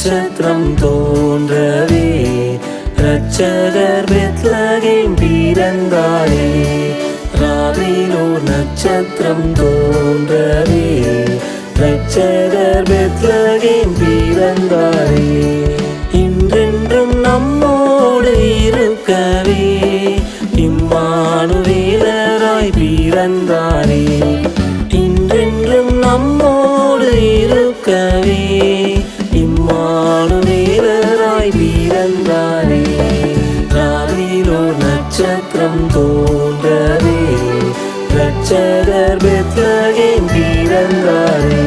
நட்சத்திரம் தோன்றவே ரட்சகர் பெத்லகேம் பிறந்தாரே ராவிலோர் நட்சத்திரம் தோன்றவே ரட்சகர் பெத்லகேம் பிறந்தாரே நட்சத்திரம் தோன்றவே இரட்சகர் பெத்லகேம் பிறந்தாரே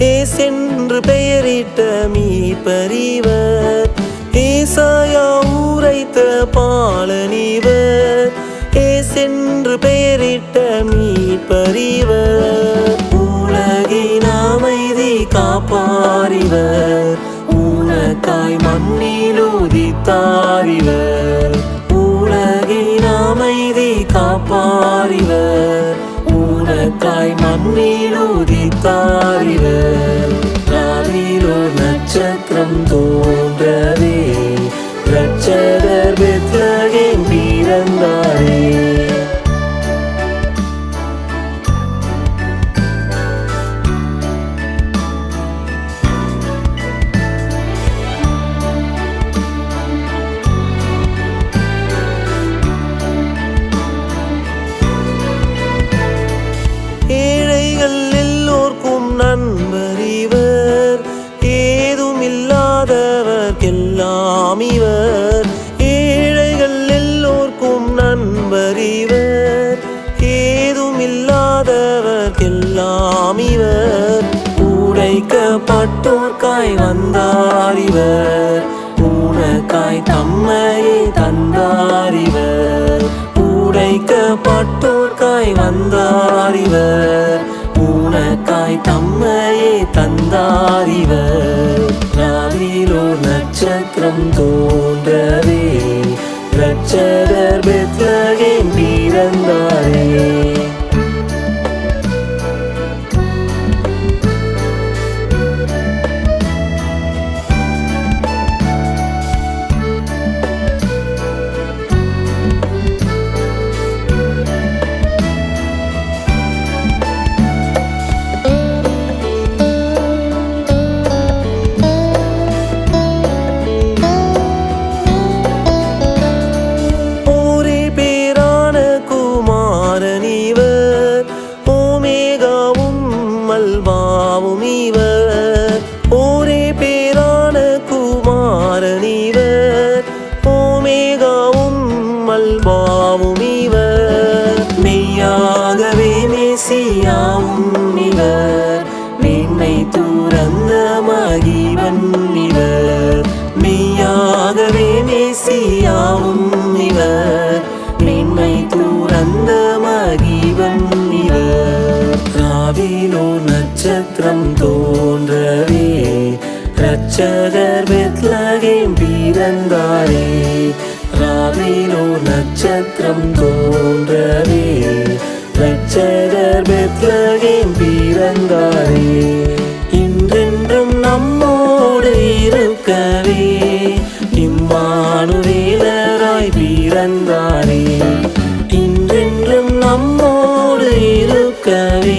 ஏசென்று பெயரிட்ட மீட்பரிவர் ஏசாயா ஊரைத்த பாலனிவர். ஏசென்று பெயரிட்ட மீட்பரிவர் உலகின் அமைதி காப்பாரிவர் உனக்காய் மண்ணில் உதித்தாரிவர் உலகின் அமைதி காப்பாரிவர் உனக்காய் மண்ணில் உதித்தாரிவர் நட்சத்திரம் தோன்றவே. இரட்சகர் பெத்லகேம் பிறந்தாரே. உடைக்கப்பட்டோர்க்காய் வந்தார் இவர். உனக்காய் தம்மையை தந்தார் இவர். உடைக்கப்பட்டோர்க்காய் வந்தார் இவர். உனக்காய் தம்மையே தந்தார் இவர். ராவிலோ நட்சத்திரம் தோன்றவே இரட்சகர் பெத்லகேம் பிறந்தாரே. மல்வாவும் இவர். ஒரே பேரான குமாரன் இவர். ஓமேகாவும் மல்வாவும் இவர். மெய்யாகவே மேசியாவும் இவர். நின்னை துறந்த மகிவன் இவர். மெய்யாகவே மேசியாவும் இவர். நின்னை துறந்த மகிவன் மாத்திரம் தோன்றவே. ரட்சகர் வெத்லகேம் பிறந்தாரே ராவிலோ நட்சத்திரம் தோன்றவே. ரட்சகர் பெத்லகேம் பிறந்தாரே இன்றென்றும் நம்மோடு இருக்கவே. இம்மானுவேலராய் பிறந்தாரே இன்றென்றும் நம்மோடு இருக்கவே.